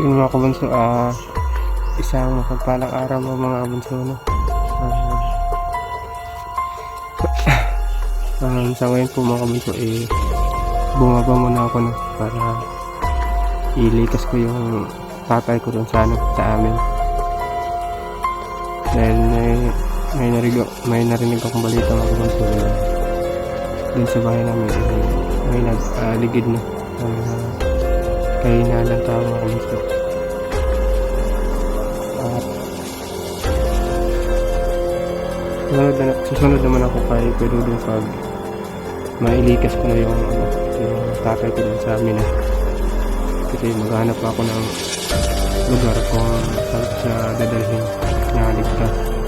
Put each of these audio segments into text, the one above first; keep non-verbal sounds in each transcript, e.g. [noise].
Yun mga kabunso, ah, isang mapagpalang araw mo mga kabunso, no? Ah, um, sa ngayon po mga kabunso, eh, bumaba muna ako na para ilikas ko yung tatay ko dun sa, ano, sa amin. Dahil may, may, narinig, may narinig akong balita mga kabunso na dun sa bahay namin, eh, may nag-aligid na. Uh, kaya inalang tao mga kabunso. At susunod, na, susunod naman ako kay dun pag mailikas ko na yung, ano, yung tatay ko dun sa amin. Kasi maghanap ako ng lugar kung saan siya dadalhin na ligtas.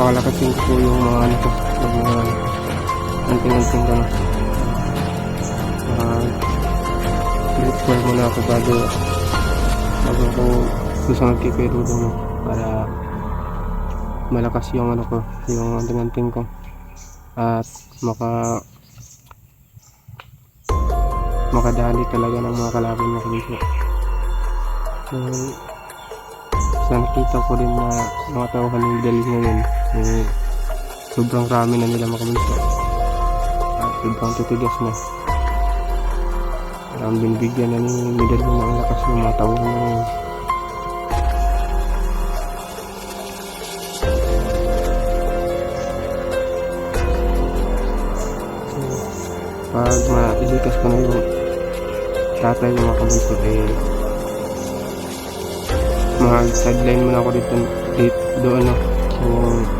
So pakalakasin ko po yung mga ano ko, yung mga anting-anting ko, no. Uh, Ritual muna ako bago bago ako susunod kay no, para malakas yung ano ko, yung anting-anting ko at maka makadali talaga ng mga kalaban niya dito. So, nakita ko rin na mga tauhan ng ngayon, eh, sobrang rami na nila makamunsa. At sobrang titigas na. Parang binibigyan na ni medal ng mga lakas ng mga tauhan na ngayon. pag mailikas ko na yung tatay ng mga kabunso eh mag-sideline muna ako dito, dito doon no so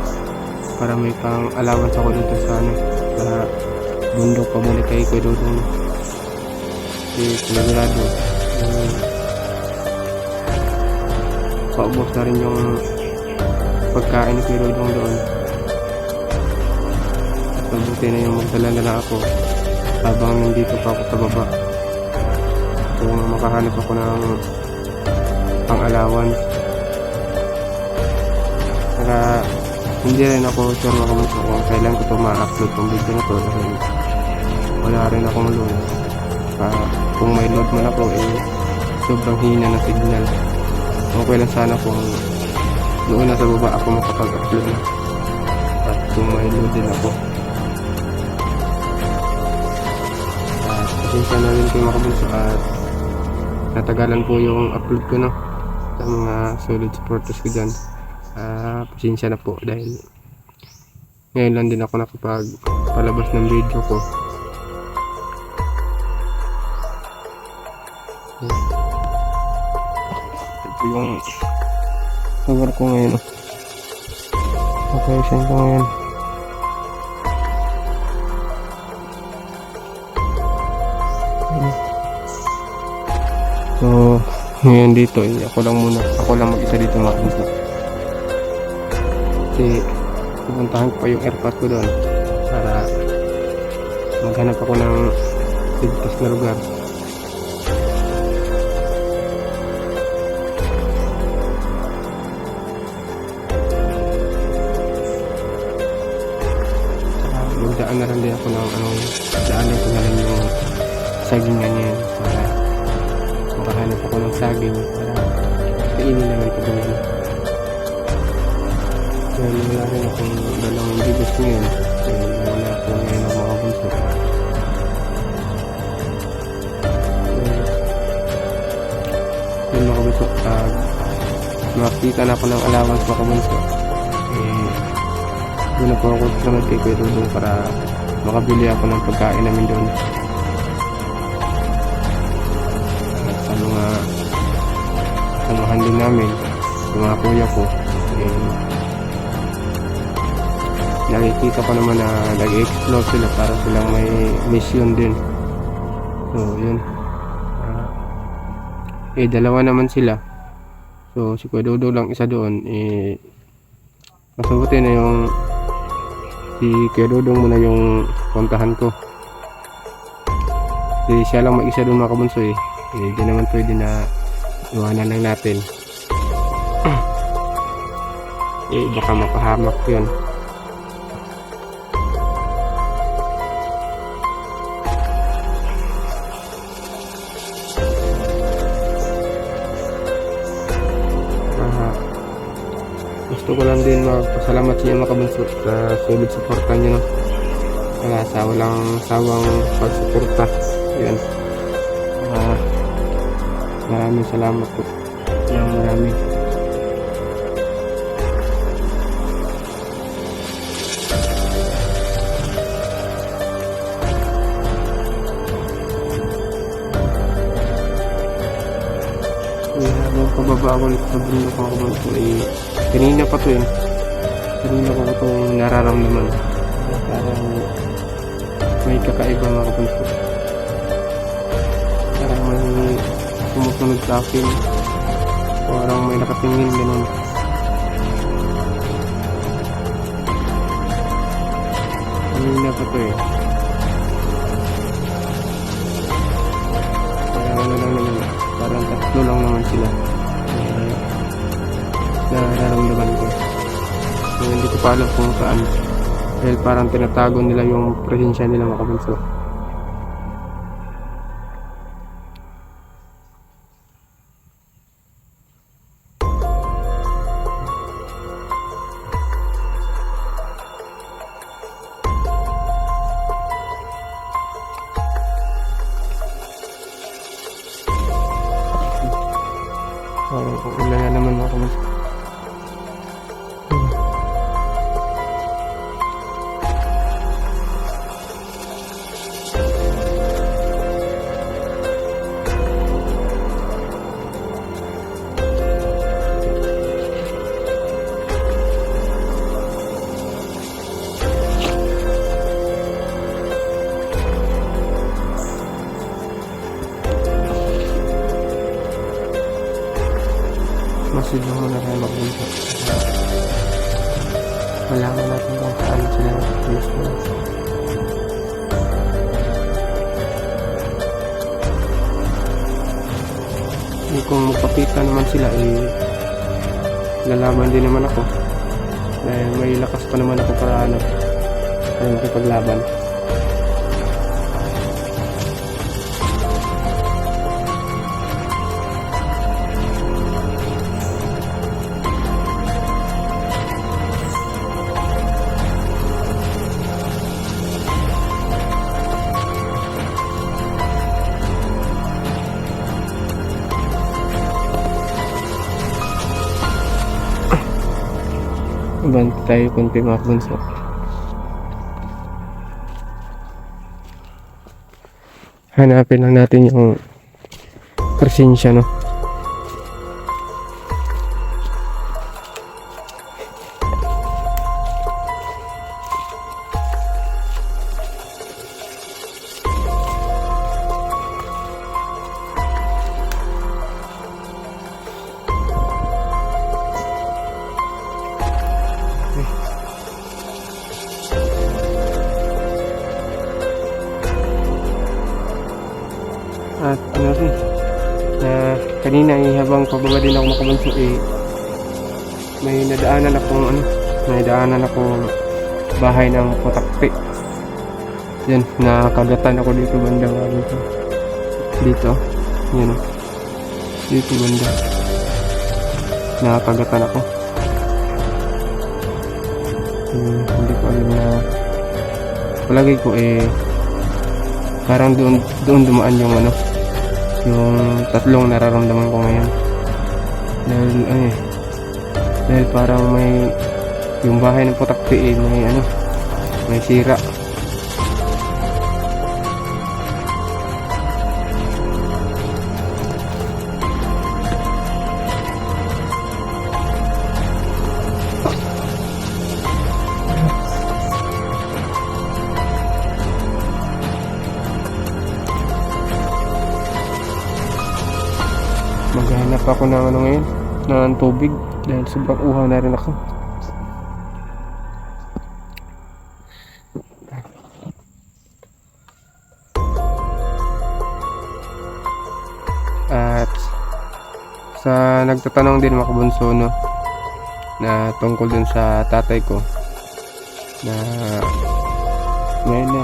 para may pang allowance ako dito sa ano sa bundok. Pabalik kay Kuya Dodong kasi sigurado eh, paubos na rin yung pagkain ni Kuya Dodong doon. At mabuti na yung magdala na ako habang nandito pa ako sa baba. Kung makahanap ako ng pang allowance saka hindi rin ako sure mga kamusta kung kailan ko ito ma-upload tong video na to. Dahil wala rin akong load. Uh, kung may load man ako eh sobrang hina na signal. Okay lang sana kung noon nasa baba ako makapag-upload na. At kung may load din ako. Pasensya na rin kayo makabunso at natagalan po yung upload ko no? Sa mga solid supporters ko dyan. Ah, pasensya na po dahil ngayon lang din ako nakapag palabas ng video ko. Ito yung lugar ko ngayon. Location ko ngayon. So, ngayon dito, eh, ako lang muna, ako lang mag-isa dito makikita. Kasi, pupuntahan ko yung airpot ko doon para maghanap ako ng ligtas na lugar. Magdaan na rin din ako ng anong daanan ko na rin yung sagingan niya para makahanap ako ng saging para kainin naman ito gawin. Dahil wala rin akong dalawang bigas ngayon. Dahil wala ako ngayon ang mga bunso. So, yun mga bunso, pag makita na ako ng allowance mga bunso, eh, doon na po ako sunod kay Kuya Dudong para makabili ako ng pagkain namin doon. at sa mga samahan din namin sa mga kuya ko eh, nakikita ko naman na nag-explore sila para silang may mission din so yun Ah, eh dalawa naman sila So, si Kuya lang isa doon, eh, masabuti na yung si Kuya muna yung puntahan ko. Kasi siya lang mag-isa doon mga kabunso eh. Eh, di naman pwede na iwanan lang natin. [clears throat] eh, baka mapahamak yun. Gusto ko lang din magpasalamat sa inyo mga kabunso sa solid suporta nyo no? wala sa walang sawang pagsuporta. Yan Ah, maraming salamat po. Ng marami ako ulit sa bundok mga kabunso eh, kanina pa to yun kanina ko itong nararamdaman. Parang may kakaiba mga kabunso parang may sumusunod sa akin. Parang may nakatingin ganun. Kanina pa to eh. Parang ano lang naman parang tatlo lang naman sila. Eh, nararamdaman ko. So, hindi ko pa alam kung saan. Dahil parang tinatago nila yung presensya nila mga kabunso parang uulan na naman mga kabunso Mo muna tayo magbunta. Malaman natin kung saan sila gusto. Eh, kung magpakita naman sila, eh, lalaban din naman ako. Dahil may lakas pa naman ako para ano, para makipaglaban. Bante tayo kunti mga bunso. Hanapin lang natin yung presensya no. Kanina eh, habang pababa din ako makabunso eh, may nadaanan akong ano, may nadaanan akong bahay ng putakti. Yan, nakagatan ako dito banda nga dito. Dito, yan. Dito banda. Nakagatan ako. Hmm, hindi ko alam na palagi ko eh parang doon doon dumaan yung ano yung tatlong nararamdaman ko ngayon. Dahil ano eh dahil parang may yung bahay ng putakti eh may ano may sira ako ng ano ngayon ng tubig dahil sobrang uhaw na rin ako. At sa nagtatanong din mga kabunso no na tungkol dun sa tatay ko na may na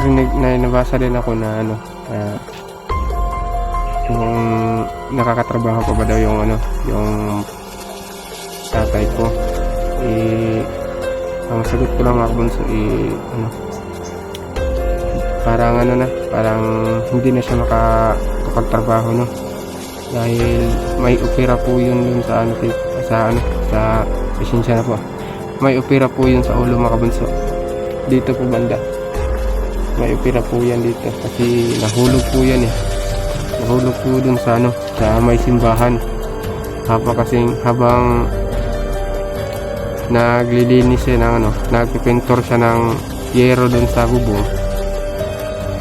rinig na nabasa din ako na ano ah, kung nakakatrabaho pa ba daw yung ano yung tatay ko? Eh ang sagot ko lang mga kabunso eh ano parang ano na parang hindi na siya makakapagtrabaho no? Dahil may opera po yun dun sa ano sa ano sa pasensya na po. May opera po yun sa ulo mga kabunso. Dito po banda. May opera po yan dito kasi nahulog po yan eh. Nahulog po dun sa ano sa may simbahan. Habang kasing habang naglilinis siya ng ano nagpipintor siya ng yero dun sa bubong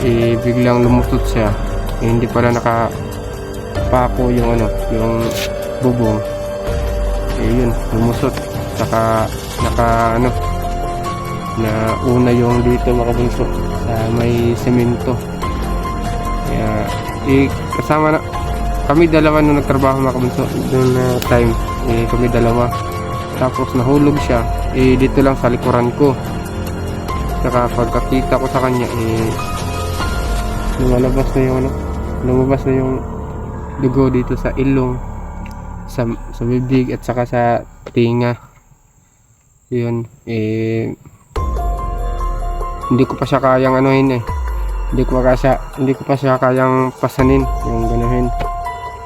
eh biglang lumusot siya. Eh, hindi pala nakapako yung ano yung bubong eh yun lumusot. Saka naka ano na una yung dito makabunso sa may semento. Kaya eh kasama na kami dalawa nung nagtrabaho mga kabunso doon na time eh kami dalawa. Tapos nahulog siya eh dito lang sa likuran ko. Saka pagkakita ko sa kanya eh lumalabas na yung ano lumabas na yung dugo dito sa ilong sa, sa bibig at saka sa tinga. Yun eh hindi ko pa siya kayang anuhin eh. Hindi ko pa siya hindi ko pa siya kayang pasanin yung ganuhin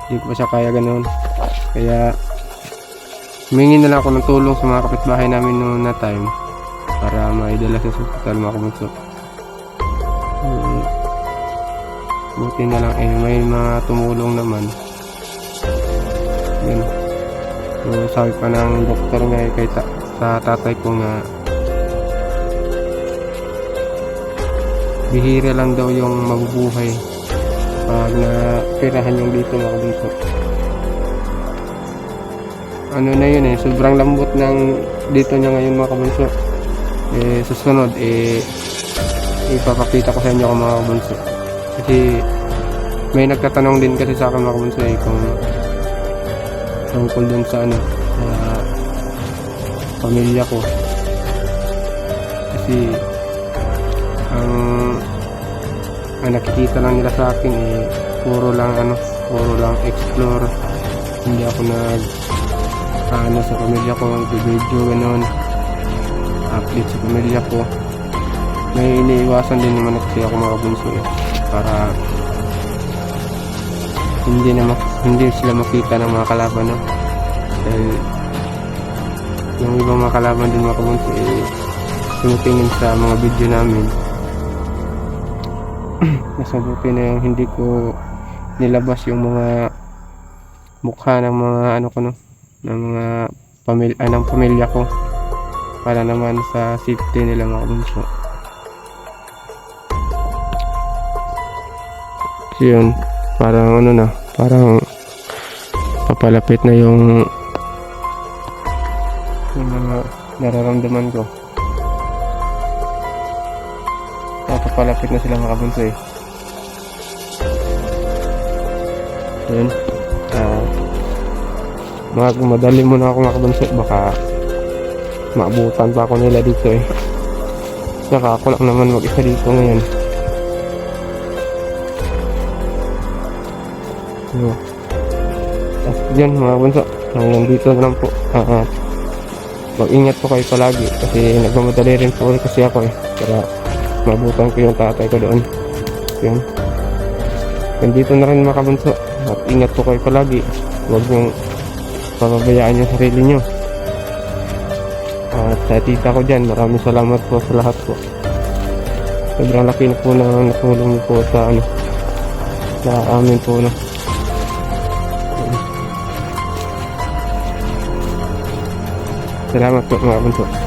hindi ko pa siya kaya ganun kaya humingi na lang ako ng tulong sa mga kapitbahay namin noon na time para maidala sa hospital mga kumutso eh, buti na lang eh may mga tumulong naman. Yun. So, sabi pa ng doktor nga eh, kay ta- sa tatay ko nga bihira lang daw yung mabubuhay pag napirahan yung dito mga kabunso ano na yun eh sobrang lambot ng dito niya ngayon mga kabunso. Eh susunod eh ipapakita ko sa inyo mga kabunso. Kasi may nagtatanong din kasi sa akin mga kabunso eh kung tungkol dun sa ano sa pamilya ko. Kasi ang ang nakikita lang nila sa akin eh puro lang ano puro lang explore. Hindi ako nag ano sa pamilya ko video ganun update sa pamilya ko. May iniiwasan din naman kasi ako mga bunso eh para hindi na hindi sila makita ng mga kalaban no? Dahil yung ibang mga kalaban din mga kabunso eh tumutingin sa mga video namin [clears throat] mas mabuti na yung hindi ko nilabas yung mga mukha ng mga ano ko no? Ng mga pamilya ah, ng pamilya ko. Para naman sa safety nila mga kabunso so yun. Parang ano na parang papalapit na yung yung mga nararamdaman ko papalapit na sila mga kabunso eh. Yun. Ah. Mag madali muna ako mga kabunso baka maabutan pa ako nila dito eh. Saka ako lang naman mag isa dito ngayon. Yun. At yan mga bunso hanggang dito na lang po. Ah, ah. mag-ingat po kayo palagi kasi nagmamadali rin po kasi ako eh. Para mabutan ko yung tatay ko doon. Yun. Nandito na rin mga kabunso. At ingat po kayo palagi. Huwag niyong pababayaan yung sarili niyo. At sa tita ko dyan maraming salamat po sa lahat po. Sobrang laki na po na natulong niyo po sa ano sa amin po no? Salamat po mga bunso.